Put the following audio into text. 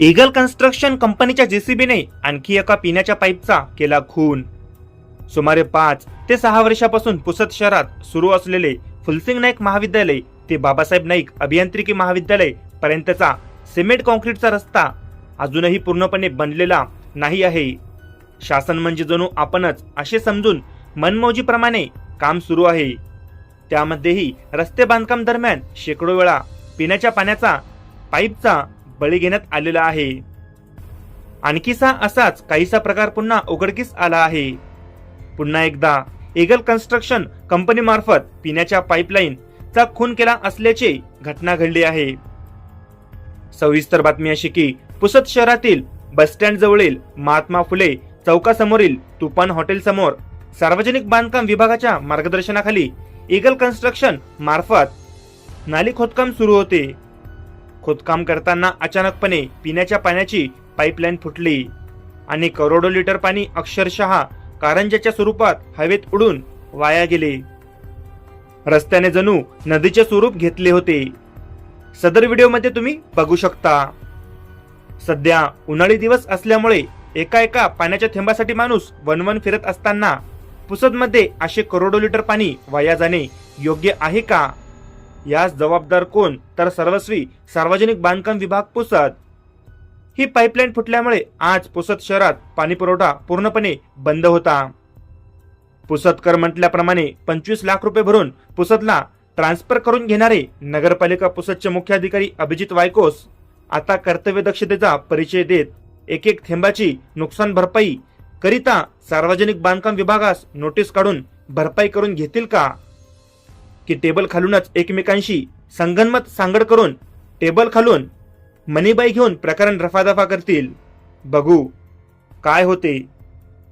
Eagle construction कंपनीच्या जेसीबीने आणखी एका पिण्याच्या पाईपचा केला खून. सुमारे पाच ते सहा वर्षापासून पुसद शहरात सुरू असलेले फुलसिंग नाईक महाविद्यालय ते बाबासाहेब नाईक अभियांत्रिकी महाविद्यालय पर्यंतचा सिमेंट कॉन्क्रीटचा रस्ता अजूनही पूर्णपणे बनलेला नाही आहे. शासन म्हणजे जणू आपणच असे समजून मनमौजीप्रमाणे काम सुरू आहे. त्यामध्येही रस्ते बांधकाम दरम्यान शेकडो वेळा पिण्याच्या पाण्याचा पाईपचा बळी घेण्यात आलेला आहे. आणखीसा असाच काहीसा प्रकार पुन्हा उघडकीस आला आहे. पुन्हा एकदा एगल कन्स्ट्रक्शन कंपनीमार्फत पिण्याच्या पाईपलाईन चा खून केला असल्याची घटना घडली आहे. सविस्तर बातमी अशी की पुसद शहरातील बस स्टँड जवळील महात्मा फुले चौकासमोरील तुफान हॉटेल समोर सार्वजनिक बांधकाम विभागाच्या मार्गदर्शनाखाली ईगल कन्स्ट्रक्शन मार्फत नाली खोदकाम सुरू होते. खोदकाम करताना अचानकपणे पिण्याच्या पाण्याची पाईपलाईन फुटली आणि करोडो लिटर पाणी अक्षरशः कारंजाच्या स्वरूपात हवेत उडून वाया गेले. रस्त्याने जणू नदीचे स्वरूप घेतले होते. सदर व्हिडिओमध्ये तुम्ही बघू शकता. सध्या उन्हाळी दिवस असल्यामुळे एका एका पाण्याच्या थेंबासाठी माणूस वनवन फिरत असताना पुसदमध्ये असे करोडो लिटर पाणी वाया जाणे योग्य आहे का? यास जबाबदार कोण? तर सर्वस्वी सार्वजनिक बांधकाम विभाग पुसद. ही पाईपलाईन फुटल्यामुळे आज पुसद शहरात पाणी पुरवठा पूर्णपणे बंद होता. पुसदकर म्हटल्याप्रमाणे पंचवीस लाख रुपये भरून पुसदला ट्रान्सफर करून घेणारे नगरपालिका पुसदचे मुख्य अधिकारी अभिजित वायकोस आता कर्तव्य दक्षतेचा परिचय देत एक एक थेंबाची नुकसान भरपाई करिता सार्वजनिक बांधकाम विभागास नोटीस काढून भरपाई करून घेतील का? की टेबल खालूनच एकमेकांशी संगनमत सांगड करून टेबल खालून मनीबाई घेऊन प्रकरण रफादफा करतील. बघू. काय होते?